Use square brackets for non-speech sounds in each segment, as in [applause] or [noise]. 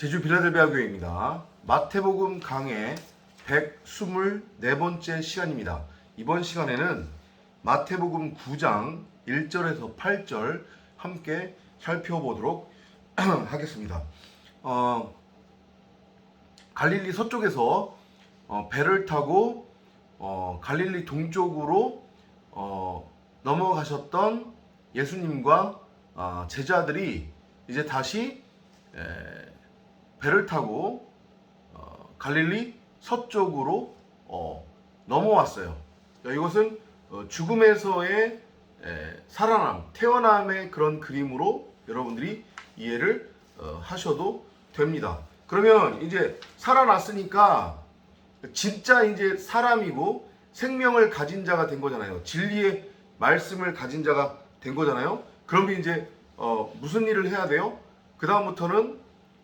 제주 빌라델비아 교회입니다. 마태복음 강의 124번째 시간입니다. 이번 시간에는 마태복음 9장 1절에서 8절 함께 살펴보도록 [clears throat] 하겠습니다. 어, 갈릴리 서쪽에서 어, 배를 타고 어, 갈릴리 동쪽으로 어, 넘어가셨던 예수님과 아, 제자들이 이제 다시 에, 배를 타고 어, 갈릴리 서쪽으로 어, 넘어왔어요. 자, 이것은 어, 죽음에서의 에, 살아남, 태어남의 그런 그림으로 여러분들이 이해를 어, 하셔도 됩니다. 그러면 이제 살아났으니까 진짜 이제 사람이고 생명을 가진 자가 된 거잖아요. 진리의 말씀을 가진 자가 된 거잖아요. 그러면 이제 어, 무슨 일을 해야 돼요? 그 다음부터는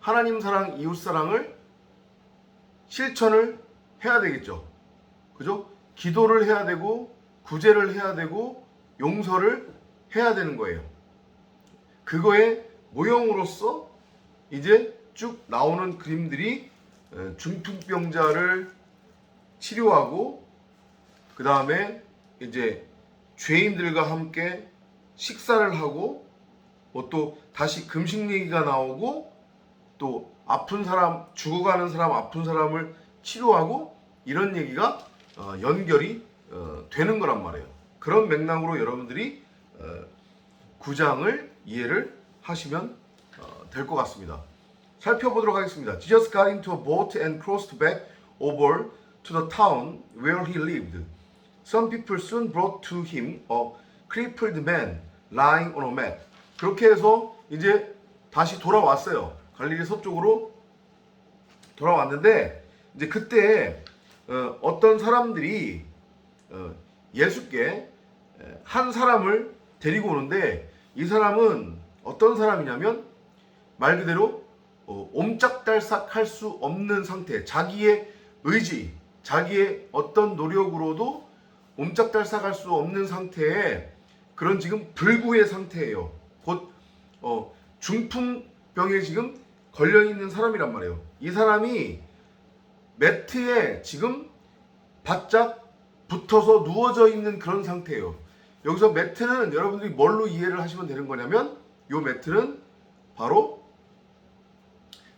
하나님 사랑, 이웃 사랑을 실천을 해야 되겠죠. 그죠? 기도를 해야 되고 구제를 해야 되고 용서를 해야 되는 거예요. 그거의 모형으로서 이제 쭉 나오는 그림들이 어, 중풍병자를 치료하고 그 다음에 이제 죄인들과 함께 식사를 하고 뭐 또 다시 금식 얘기가 나오고 또 아픈 사람 죽어가는 사람 아픈 사람을 치료하고 이런 얘기가 어, 연결이 어, 되는 거란 말이에요. 그런 맥락으로 여러분들이 어, 구장을 이해를 하시면 어, 될것 같습니다. 살펴보도록 하겠습니다. Jesus got into a boat and crossed back over to the town where he lived. Some people soon brought to him a crippled man lying on a mat. 그렇게 해서 이제 다시 돌아왔어요. 갈릴리 서쪽으로 돌아왔는데 이제 그때 어, 어떤 사람들이 어, 예수께 에, 한 사람을 데리고 오는데 이 사람은 어떤 사람이냐면 말 그대로 어, 옴짝달싹 할 수 없는 상태, 자기의 의지, 자기의 어떤 노력으로도 옴짝달싹 할 수 없는 상태에 그런 지금 불구의 상태예요. 곧 어, 중풍병에 지금 걸려 있는 사람이란 말이에요. 이 사람이 매트에 지금 바짝 붙어서 누워져 있는 그런 상태예요. 여기서 매트는 여러분들이 뭘로 이해를 하시면 되는 거냐면 이 매트는 바로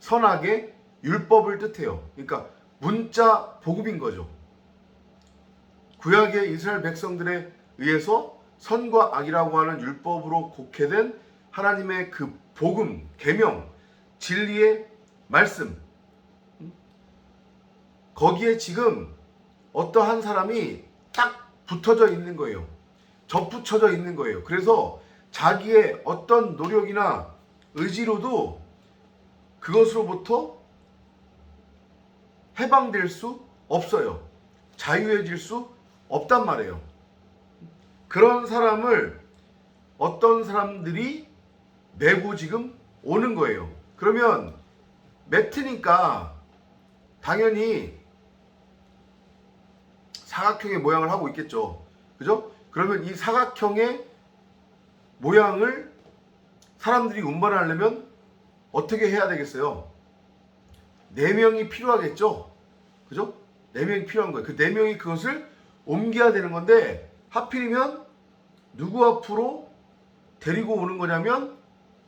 선악의 율법을 뜻해요. 그러니까 문자 복음인 거죠. 구약의 이스라엘 백성들에 의해서 선과 악이라고 하는 율법으로 곡해된 하나님의 그 복음, 계명, 진리의 말씀. 거기에 지금 어떠한 사람이 딱 붙어져 있는 거예요. 접붙여져 있는 거예요. 그래서 자기의 어떤 노력이나 의지로도 그것으로부터 해방될 수 없어요. 자유해질 수 없단 말이에요. 그런 사람을 어떤 사람들이 메고 지금 오는 거예요. 그러면 매트니까 당연히 사각형의 모양을 하고 있겠죠. 그죠? 그러면 이 사각형의 모양을 사람들이 운반하려면 어떻게 해야 되겠어요? 네 명이 필요하겠죠? 그죠? 네 명이 필요한 거예요. 그 네 명이 그것을 옮겨야 되는 건데 하필이면 누구 앞으로 데리고 오는 거냐면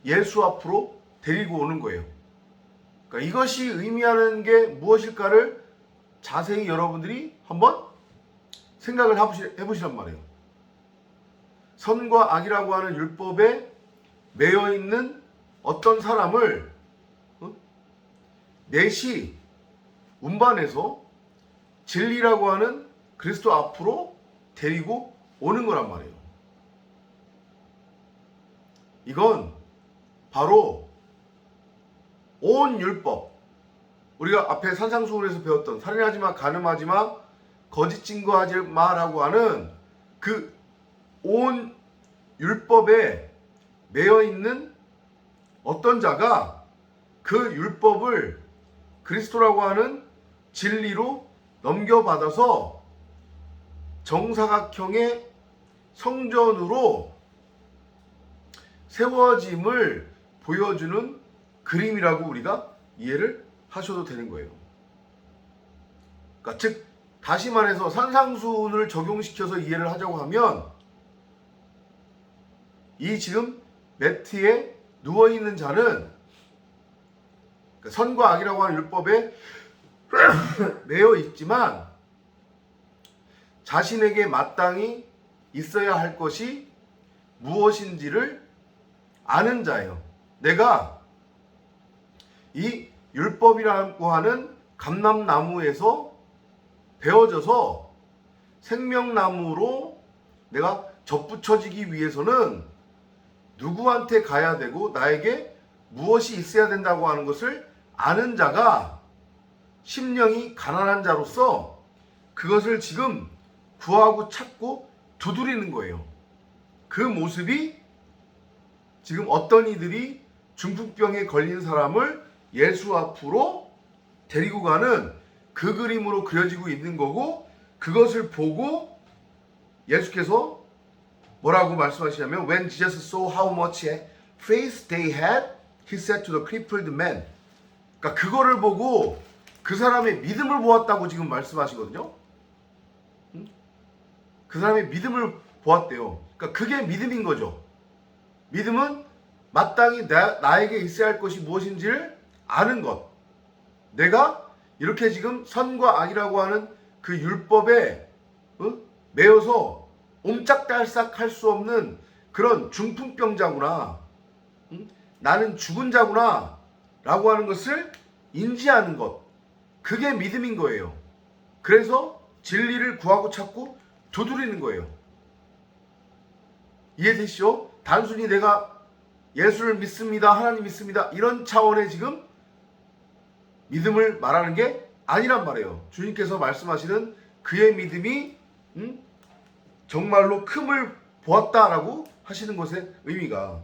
예수 앞으로 데리고 오는 거예요. 그러니까 이것이 의미하는 게 무엇일까를 자세히 여러분들이 한번 생각을 해보시, 해보시란 말이에요. 선과 악이라고 하는 율법에 매여 있는 어떤 사람을 어? 넷이 운반해서 진리라고 하는 그리스도 앞으로 데리고 오는 거란 말이에요. 이건 바로 온 율법. 우리가 앞에 산상수훈에서 배웠던 살인하지 마, 가늠하지 마, 거짓 증거하지 마라고 하는 그 온 율법에 매여 있는 어떤 자가 그 율법을 그리스도라고 하는 진리로 넘겨받아서 정사각형의 성전으로 세워짐을 보여주는 그림이라고 우리가 이해를 하셔도 되는 거예요. 그러니까 즉 다시 말해서 산상수훈을 적용시켜서 이해를 하자고 하면 이 지금 매트에 누워 있는 자는 그러니까 선과 악이라고 하는 율법에 [coughs] 매여 있지만 자신에게 마땅히 있어야 할 것이 무엇인지를 아는 자예요. 내가 이 율법이라고 하는 감람나무에서 베어져서 생명나무로 내가 접붙여지기 위해서는 누구한테 가야 되고 나에게 무엇이 있어야 된다고 하는 것을 아는 자가 심령이 가난한 자로서 그것을 지금 구하고 찾고 두드리는 거예요. 그 모습이 지금 어떤 이들이 중풍병에 걸린 사람을 예수 앞으로 데리고 가는 그 그림으로 그려지고 있는 거고 그것을 보고 예수께서 뭐라고 말씀하시냐면 When Jesus saw how much faith they had, he said to the crippled man. 그러니까 그거를 보고 그 사람의 믿음을 보았다고 지금 말씀하시거든요. 응? 그 사람의 믿음을 보았대요. 그러니까 그게 믿음인 거죠. 믿음은 마땅히 나, 나에게 있어야 할 것이 무엇인지를 아는 것. 내가 이렇게 지금 선과 악이라고 하는 그 율법에 어? 매여서 옴짝달싹 할 수 없는 그런 중풍병자구나. 응? 나는 죽은 자구나. 라고 하는 것을 인지하는 것. 그게 믿음인 거예요. 그래서 진리를 구하고 찾고 두드리는 거예요. 이해되시죠? 단순히 내가 예수를 믿습니다. 하나님 믿습니다. 이런 차원의 지금 믿음을 말하는 게 아니란 말이에요. 주님께서 말씀하시는 그의 믿음이 음? 정말로 큼을 보았다라고 하시는 것의 의미가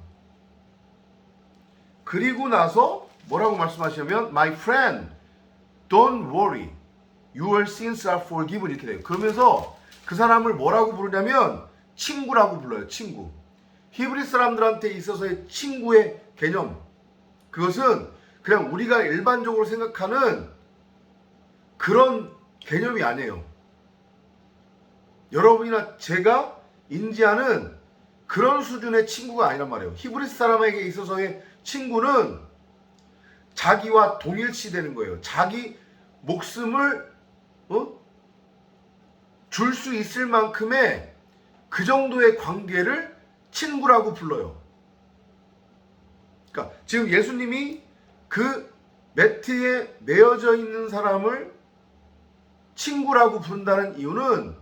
그리고 나서 뭐라고 말씀하시냐면 My friend, don't worry. Your sins are forgiven 이렇게 돼요. 그러면서 그 사람을 뭐라고 부르냐면 친구라고 불러요. 친구. 히브리 사람들한테 있어서의 친구의 개념. 그것은 그냥 우리가 일반적으로 생각하는 그런 개념이 아니에요. 여러분이나 제가 인지하는 그런 수준의 친구가 아니란 말이에요. 히브리 사람에게 있어서의 친구는 자기와 동일시 되는 거예요. 자기 목숨을 어? 줄 수 있을 만큼의 그 정도의 관계를 친구라고 불러요. 그러니까 지금 예수님이 그 매트에 매어져 있는 사람을 친구라고 부른다는 이유는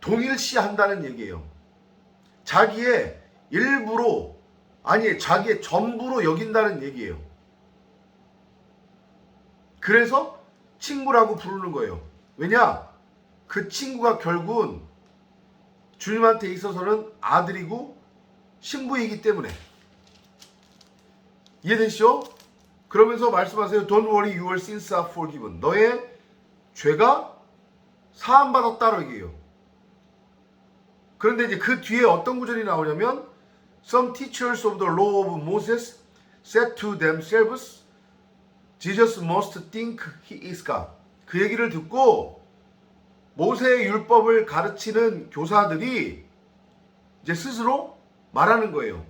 동일시한다는 얘기예요. 자기의 일부로 아니 자기의 전부로 여긴다는 얘기예요. 그래서 친구라고 부르는 거예요. 왜냐? 그 친구가 결국은 주님한테 있어서는 아들이고 신부이기 때문에 이해되시죠? 그러면서 말씀하세요. Don't worry, your sins are forgiven. 너의 죄가 사함받았다라고 얘기해요. 그런데 이제 그 뒤에 어떤 구절이 나오냐면 Some teachers of the law of Moses said to themselves, Jesus must think he is God. 그 얘기를 듣고 모세의 율법을 가르치는 교사들이 이제 스스로 말하는 거예요.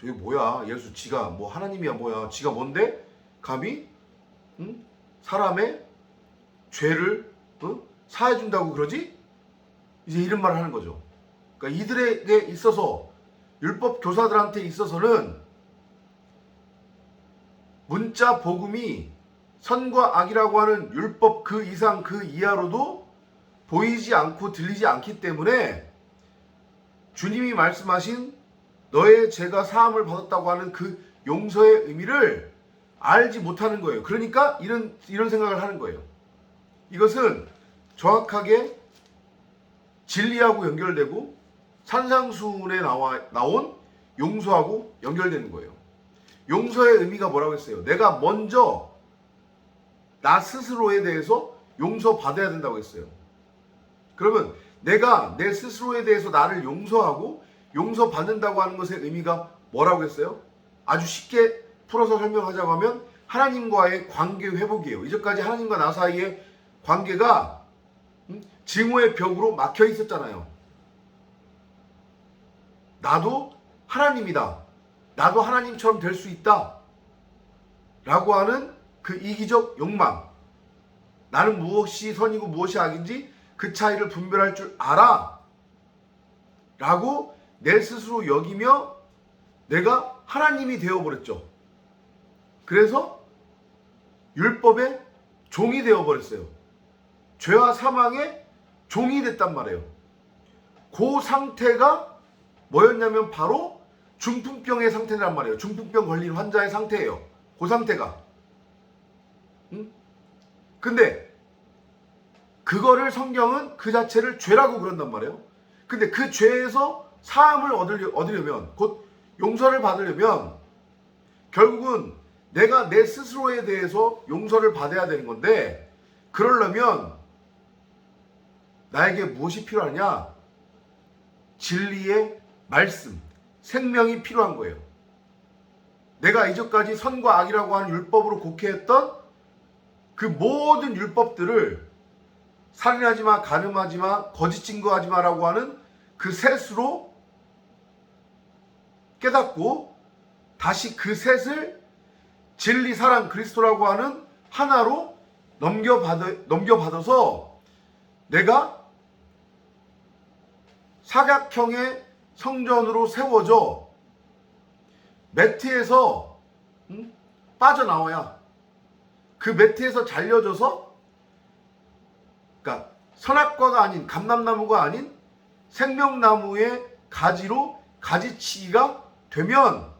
저게 뭐야? 예수 지가 뭐 하나님이야 뭐야? 지가 뭔데? 감히 응? 사람의 죄를 응? 사해 준다고 그러지? 이제 이런 말을 하는 거죠. 그러니까 이들에게 있어서 율법 교사들한테 있어서는 문자 복음이 선과 악이라고 하는 율법 그 이상 그 이하로도 보이지 않고 들리지 않기 때문에 주님이 말씀하신 너의 죄가 사함을 받았다고 하는 그 용서의 의미를 알지 못하는 거예요. 그러니까 이런 이런 생각을 하는 거예요. 이것은 정확하게 진리하고 연결되고 산상수훈에 나와 나온 용서하고 연결되는 거예요. 용서의 의미가 뭐라고 했어요? 내가 먼저 나 스스로에 대해서 용서 받아야 된다고 했어요. 그러면 내가 내 스스로에 대해서 나를 용서하고 용서 받는다고 하는 것의 의미가 뭐라고 했어요? 아주 쉽게 풀어서 설명하자고 하면 하나님과의 관계 회복이에요. 이제까지 하나님과 나 사이의 관계가 음, 증오의 벽으로 막혀 있었잖아요. 나도 하나님이다. 나도 하나님처럼 될 수 있다. 라고 하는 그 이기적 욕망. 나는 무엇이 선이고 무엇이 악인지 그 차이를 분별할 줄 알아. 라고 내 스스로 여기며 내가 하나님이 되어버렸죠. 그래서 율법의 종이 되어버렸어요. 죄와 사망의 종이 됐단 말이에요. 그 상태가 뭐였냐면 바로 중풍병의 상태란 말이에요. 중풍병 걸린 환자의 상태예요. 그 상태가. 응? 근데 그거를 성경은 그 자체를 죄라고 그런단 말이에요. 근데 그 죄에서 사함을 얻으려, 얻으려면 곧 용서를 받으려면 결국은 내가 내 스스로에 대해서 용서를 받아야 되는 건데 그러려면 나에게 무엇이 필요하냐? 진리의 말씀, 생명이 필요한 거예요. 내가 이전까지 선과 악이라고 하는 율법으로 곡해했던 그 모든 율법들을 살인하지 마, 가늠하지 마, 거짓 증거하지 마라고 하는 그 셋으로 깨닫고 다시 그 셋을 진리, 사랑, 그리스도라고 하는 하나로 넘겨받아, 넘겨받아서 내가 사각형의 성전으로 세워져 매트에서 음? 빠져나와야 그 매트에서 잘려져서 그러니까 선악과가 아닌 감람나무가 아닌 생명나무의 가지로 가지치기가 되면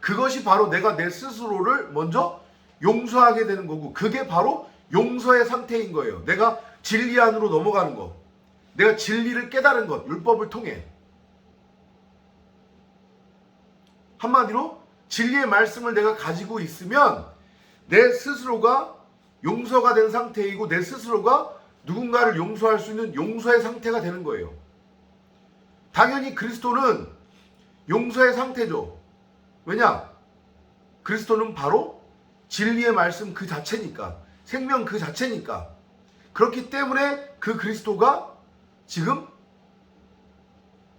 그것이 바로 내가 내 스스로를 먼저 용서하게 되는 거고 그게 바로 용서의 상태인 거예요. 내가 진리 안으로 넘어가는 것. 내가 진리를 깨달은 것. 율법을 통해. 한마디로 진리의 말씀을 내가 가지고 있으면 내 스스로가 용서가 된 상태이고 내 스스로가 누군가를 용서할 수 있는 용서의 상태가 되는 거예요. 당연히 그리스도는 용서의 상태죠. 왜냐? 그리스도는 바로 진리의 말씀 그 자체니까. 생명 그 자체니까. 그렇기 때문에 그 그리스도가 지금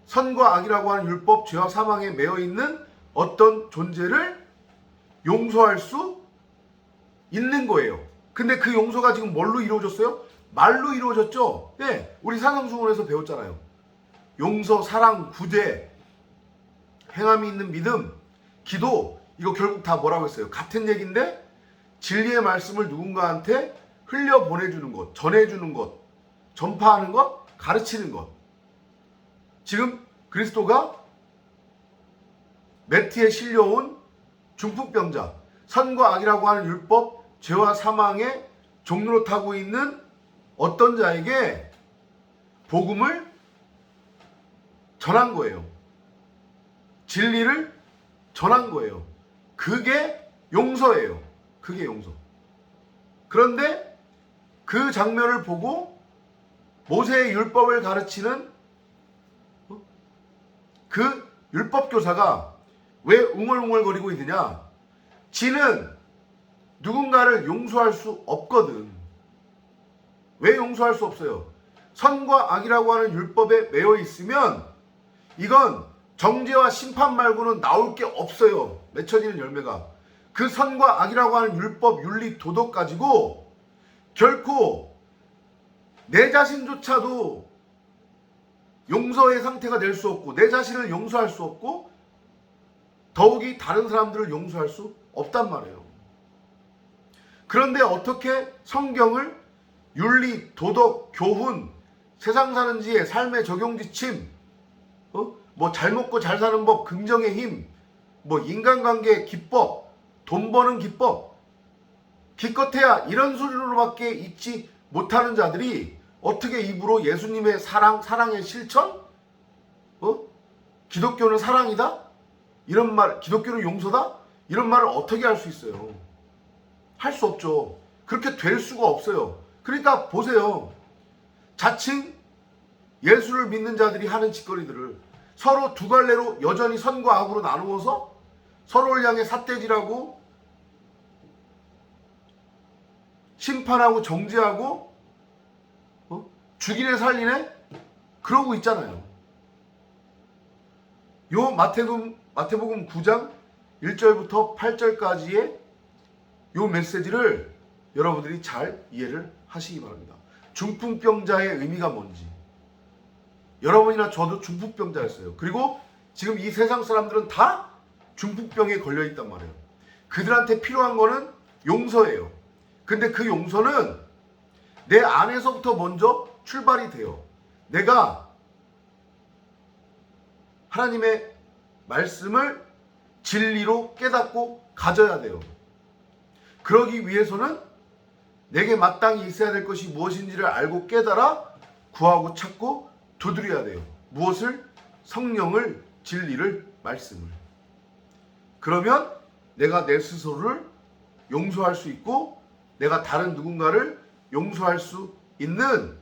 선과 악이라고 하는 율법, 죄와 사망에 매여 있는 어떤 존재를 용서할 수 있는 거예요. 근데 그 용서가 지금 뭘로 이루어졌어요? 말로 이루어졌죠? 네. 우리 산성수원에서 배웠잖아요. 용서, 사랑, 구제, 행함이 있는 믿음, 기도, 이거 결국 다 뭐라고 했어요? 같은 얘기인데 진리의 말씀을 누군가한테 흘려 보내주는 것, 전해주는 것, 전파하는 것, 가르치는 것. 지금 그리스도가 매트에 실려온 중풍병자, 선과 악이라고 하는 율법, 죄와 사망의 종로로 타고 있는 어떤 자에게 복음을 전한 거예요. 진리를 전한 거예요. 그게 용서예요. 그게 용서. 그런데 그 장면을 보고 모세의 율법을 가르치는 어? 그 율법 교사가 왜 웅얼웅얼거리고 있느냐? 지는 누군가를 용서할 수 없거든. 왜 용서할 수 없어요? 선과 악이라고 하는 율법에 매여 있으면 이건 정죄와 심판 말고는 나올 게 없어요. 맺혀지는 열매가. 그 선과 악이라고 하는 율법, 윤리, 도덕 가지고 결코 내 자신조차도 용서의 상태가 될 수 없고 내 자신을 용서할 수 없고 더욱이 다른 사람들을 용서할 수 없단 말이에요. 그런데 어떻게 성경을 윤리, 도덕, 교훈, 세상 사는 지혜, 삶의 적용 지침, 어? 뭐 잘 먹고 잘 사는 법, 긍정의 힘, 뭐 인간관계 기법, 돈 버는 기법, 기껏해야 이런 소리로밖에 잊지 못하는 자들이 어떻게 입으로 예수님의 사랑, 사랑의 실천? 어? 기독교는 사랑이다? 이런 말, 기독교는 용서다? 이런 말을 어떻게 할 수 있어요? 할 수 없죠. 그렇게 될 수가 없어요. 그러니까 보세요. 자칭 예수를 믿는 자들이 하는 짓거리들을 서로 두 갈래로 여전히 선과 악으로 나누어서 서로를 향해 삿대질하고 심판하고 정죄하고 어? 죽이네 살리네 그러고 있잖아요. 요 마태복음 마태복음 9장 1절부터 8절까지의 요 메시지를 여러분들이 잘 이해를 하시기 바랍니다. 중풍병자의 의미가 뭔지. 여러분이나 저도 중풍병자였어요. 그리고 지금 이 세상 사람들은 다 중풍병에 걸려 있단 말이에요. 그들한테 필요한 거는 용서예요. 근데 그 용서는 내 안에서부터 먼저 출발이 돼요. 내가 하나님의 말씀을 진리로 깨닫고 가져야 돼요. 그러기 위해서는 내게 마땅히 있어야 될 것이 무엇인지를 알고 깨달아 구하고 찾고 두드려야 돼요. 무엇을? 성령을, 진리를, 말씀을. 그러면 내가 내 스스로를 용서할 수 있고 내가 다른 누군가를 용서할 수 있는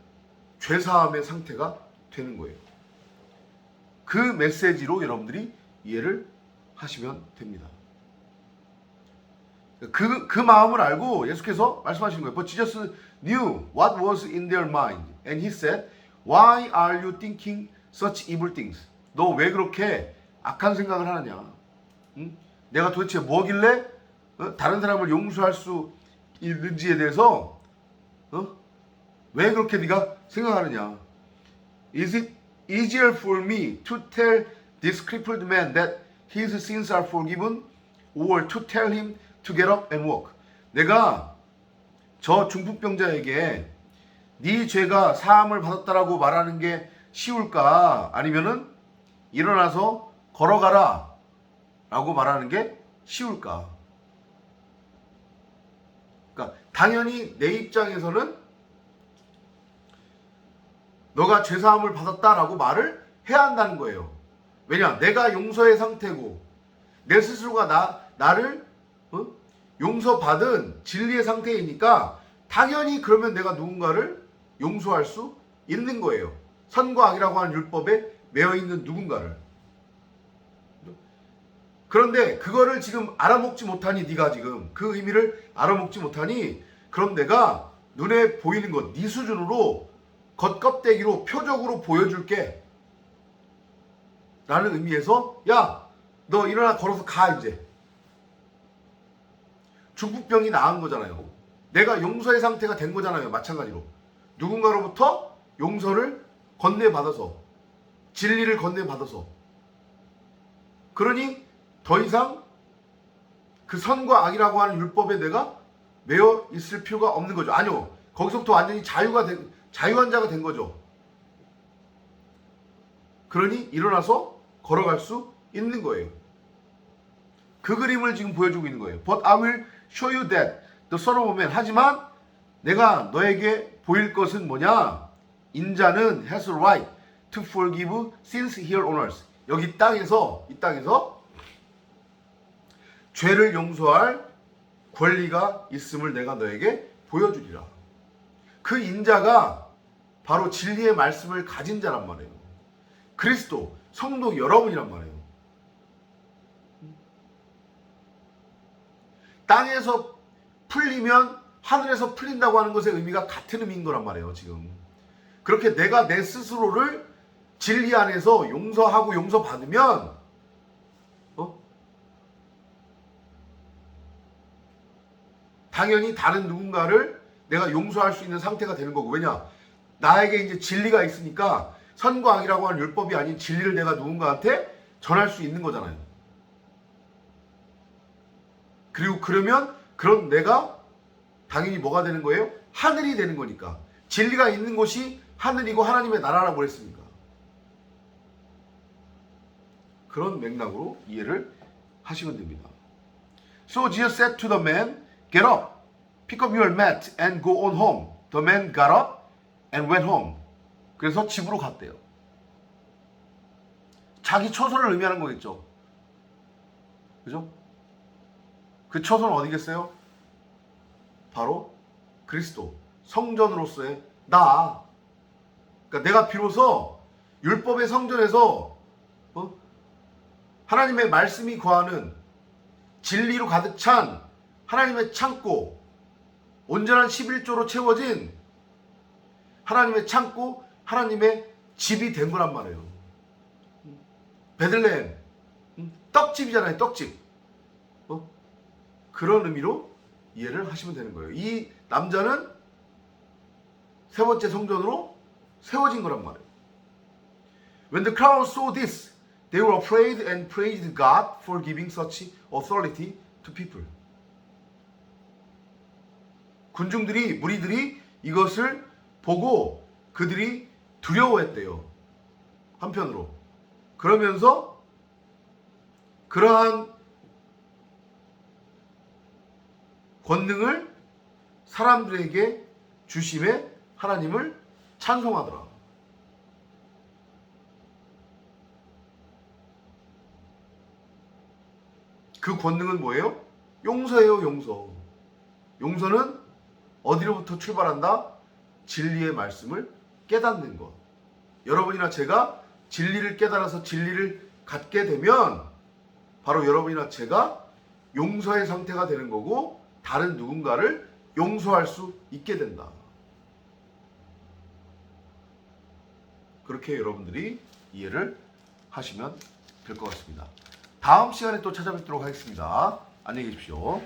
죄사함의 상태가 되는 거예요. 그 메시지로 여러분들이 이해를 하시면 됩니다. 그, 그 마음을 알고 예수께서 말씀하시는 거예요. But Jesus knew what was in their mind. And he said, Why are you thinking such evil things? 너 왜 그렇게 악한 생각을 하느냐? 응? 내가 도대체 뭐길래 어? 다른 사람을 용서할 수 있는지에 대해서 어? 왜 그렇게 네가 생각하느냐? Is it easier for me to tell this crippled man that his sins are forgiven or to tell him to get up and walk? 내가 저 중풍병자에게 네 죄가 사함을 받았다라고 말하는 게 쉬울까? 아니면은 일어나서 걸어가라 라고 말하는 게 쉬울까? 그러니까 당연히 내 입장에서는 너가 죄사함을 받았다라고 말을 해야 한다는 거예요. 왜냐? 내가 용서의 상태고 내 스스로가 나 나를 어? 용서받은 진리의 상태이니까 당연히 그러면 내가 누군가를 용서할 수 있는 거예요. 선과 악이라고 하는 율법에 매여 있는 누군가를. 그런데 그거를 지금 알아먹지 못하니 네가 지금 그 의미를 알아먹지 못하니 그럼 내가 눈에 보이는 것 네 수준으로 겉껍데기로 표적으로 보여줄게 라는 의미에서 야 너 일어나 걸어서 가 이제 중풍병이 나은 거잖아요 내가 용서의 상태가 된 거잖아요 마찬가지로 누군가로부터 용서를 건네받아서 진리를 건네받아서 그러니 더 이상 그 선과 악이라고 하는 율법에 내가 매여 있을 필요가 없는 거죠. 아니요. 거기서부터 완전히 자유가 된, 자유한 자가 된 거죠. 그러니 일어나서 걸어갈 수 있는 거예요. 그 그림을 지금 보여주고 있는 거예요. But I will show you that the Son of Man. 하지만 내가 너에게 보일 것은 뭐냐? 인자는 has right to forgive sins here on earth. 여기 땅에서 이 땅에서 죄를 용서할 권리가 있음을 내가 너에게 보여주리라. 그 인자가 바로 진리의 말씀을 가진 자란 말이에요. 그리스도, 성도 여러분이란 말이에요. 땅에서 풀리면 하늘에서 풀린다고 하는 것의 의미가 같은 의미인 거란 말이에요, 지금. 그렇게 내가 내 스스로를 진리 안에서 용서하고 용서받으면 어? 당연히 다른 누군가를 내가 용서할 수 있는 상태가 되는 거고 왜냐 나에게 이제 진리가 있으니까 선과 악이라고 하는 율법이 아닌 진리를 내가 누군가한테 전할 수 있는 거잖아요. 그리고 그러면 그런 내가 당연히 뭐가 되는 거예요? 하늘이 되는 거니까 진리가 있는 곳이 하늘이고 하나님의 나라라고 그랬습니까? 그런 맥락으로 이해를 하시면 됩니다. So Jesus said to the man, Get up, pick up your mat and go on home. The man got up and went home. 그래서 집으로 갔대요. 자기 처소를 의미하는 거겠죠. 그죠? 그 처소는 어디겠어요? 바로 그리스도, 성전으로서의 나. 그러니까 내가 비로소 율법의 성전에서 어? 하나님의 말씀이 거하는 진리로 가득 찬 하나님의 창고, 온전한 11조로 채워진 하나님의 창고, 하나님의 집이 된 거란 말이에요. 베들레헴, 음, 떡집이잖아요, 떡집. 어? 그런 의미로 이해를 하시면 되는 거예요. 이 남자는 세 번째 성전으로 세워진 거란 말이에요. When the crowd saw this, they were afraid and praised God for giving such authority to people. 군중들이 무리들이 이것을 보고 그들이 두려워했대요. 한편으로. 그러면서 그러한 권능을 사람들에게 주심에 하나님을 찬송하더라. 그 권능은 뭐예요? 용서예요, 용서. 용서는 어디로부터 출발한다? 진리의 말씀을 깨닫는 것. 여러분이나 제가 진리를 깨달아서 진리를 갖게 되면 바로 여러분이나 제가 용서의 상태가 되는 거고 다른 누군가를 용서할 수 있게 된다. 그렇게 여러분들이 이해를 하시면 될 것 같습니다. 다음 시간에 또 찾아뵙도록 하겠습니다. 안녕히 계십시오.